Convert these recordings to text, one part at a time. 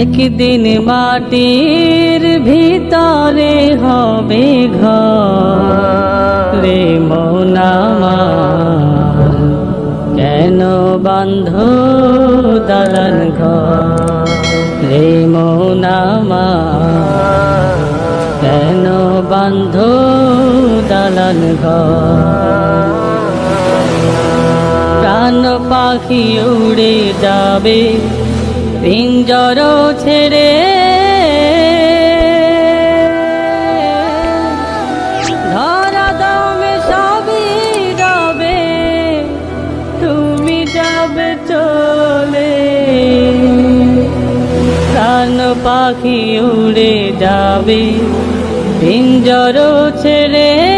একদিন মাটির ভিতরে হবে ঘর। রে মনামার কেন বন্ধ দালান ঘর? রে মনামার কেন বন্ধ দালান ঘর? প্রাণ পাখি উড়ে যাবে পিঞ্জর ছেড়ে। ধরা তুমি যাবে চলে। প্রাণ পাখি উড়ে যাবে পিঞ্জর ছেড়ে।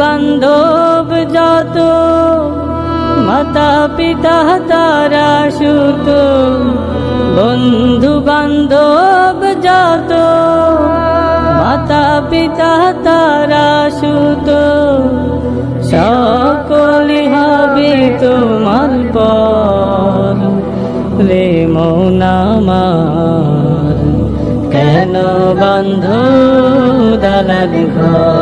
বান্ধব যত, মাতা পিতা তারা সুত, বন্ধু বান্ধব যত, মাতা পিতা তারা সুত সকলি হবে তোমার পর। রে মৌনামার কেন বন্ধ দালান ঘর?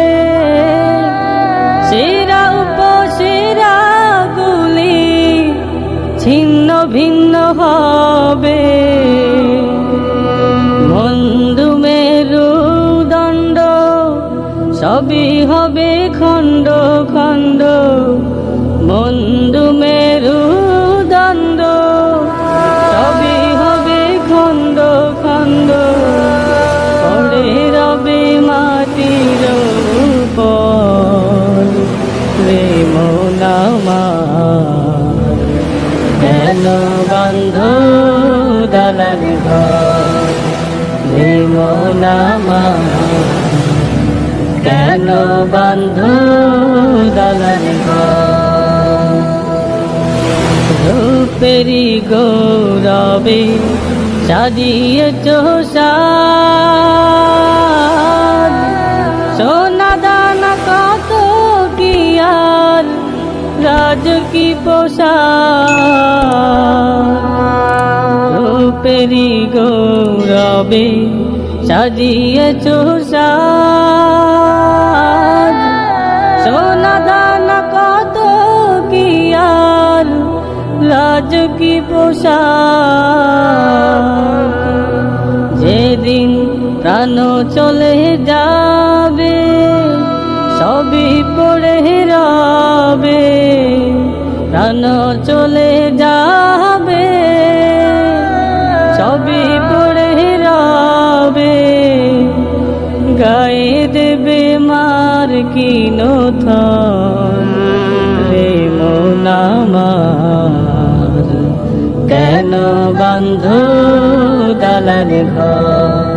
ছিন্ন ভিন্ন হবে। বন্ধু মেরু দণ্ড সবই হবে খণ্ড খণ্ড। বন্ধু দালান ঘর কেন বন্ধ দালান রূপেরি গৌরবে সাজিয়ে চোষার সোনা দানা কত আর রাজ কি পোষার রূপেরি গৌরবে সাজিয়ে চোষার সোনা দানা কত কি আর, লাজ কি যেদিন প্রাণ চলে যাবে, সবই পড়ে রবে। প্রাণ চলে যাবে। গায়ে দেবে মার কি নথন রে মনামার কেন বন্ধ দালান ঘর?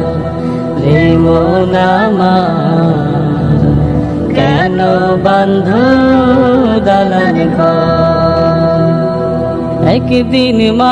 রে মনামার কেন বন্ধ দালান ঘর? একদিন মা